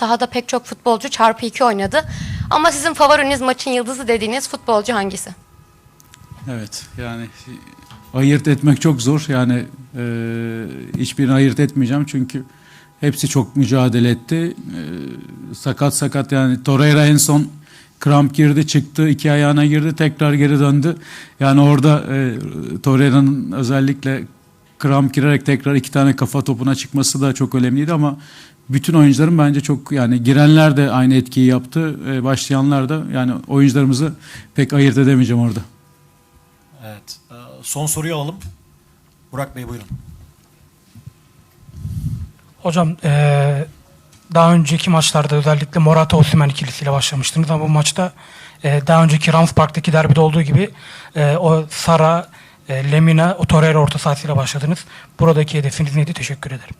Sahada pek çok futbolcu çarpı 2 oynadı. Ama sizin favoriniz maçın yıldızı dediğiniz futbolcu hangisi? Evet yani ayırt etmek çok zor. Yani e, hiçbirini ayırt etmeyeceğim çünkü hepsi çok mücadele etti. E, sakat sakat yani Torreira en son kramp girdi çıktı iki ayağına girdi tekrar geri döndü. Yani orada e, Torreira'nın özellikle kramp girerek tekrar iki tane kafa topuna çıkması da çok önemliydi ama bütün oyuncuların bence çok yani girenler de aynı etkiyi yaptı. E, başlayanlar da yani oyuncularımızı pek ayırt edemeyeceğim orada. Evet. Ee, Son soruyu alalım. Burak Bey buyurun. Hocam eee, daha önceki maçlarda özellikle Morata Osimhen ikilisiyle başlamıştınız ama bu maçta eee, daha önceki Rams Park'taki derbide olduğu gibi eee, o Sara, eee, Lemina, o Torreira orta sahasıyla başladınız. Buradaki hedefiniz neydi? Teşekkür ederim.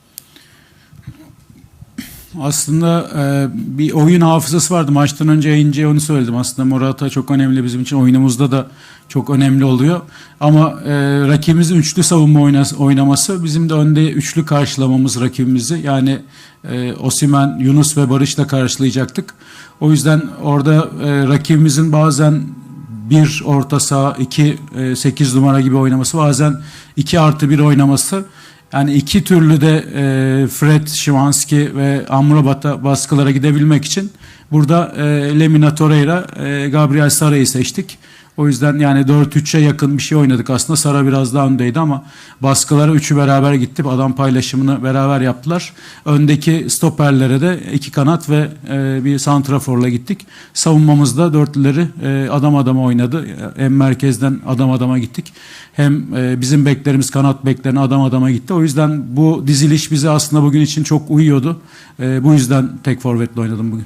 Aslında e, bir oyun hafızası vardı. Maçtan önce yayıncıya onu söyledim. Aslında Morata çok önemli bizim için. Oyunumuzda da çok önemli oluyor. Ama e, rakibimizin üçlü savunma oynaması bizim de önde üçlü karşılamamız rakibimizi. Yani e, Osimen, Yunus ve Barış'la karşılayacaktık. O yüzden orada e, rakibimizin bazen bir orta saha, iki e, sekiz numara gibi oynaması, bazen iki artı bir oynaması. Yani iki türlü de e, Fred, Şimanski ve Amrabat'a baskılara gidebilmek için burada e, Lemina Torreira, e, Gabriel Sara'yı seçtik. O yüzden yani 4-3'e yakın bir şey oynadık aslında. Sara biraz daha öndeydi ama baskılara üçü beraber gitti. Adam paylaşımını beraber yaptılar. Öndeki stoperlere de iki kanat ve e, bir santraforla gittik. Savunmamızda dörtlüleri e, adam adama oynadı. Hem merkezden adam adama gittik. Hem e, bizim beklerimiz kanat beklerine adam adama gitti. O yüzden bu diziliş bize aslında bugün için çok uyuyordu. E, bu yüzden tek forvetle oynadım bugün.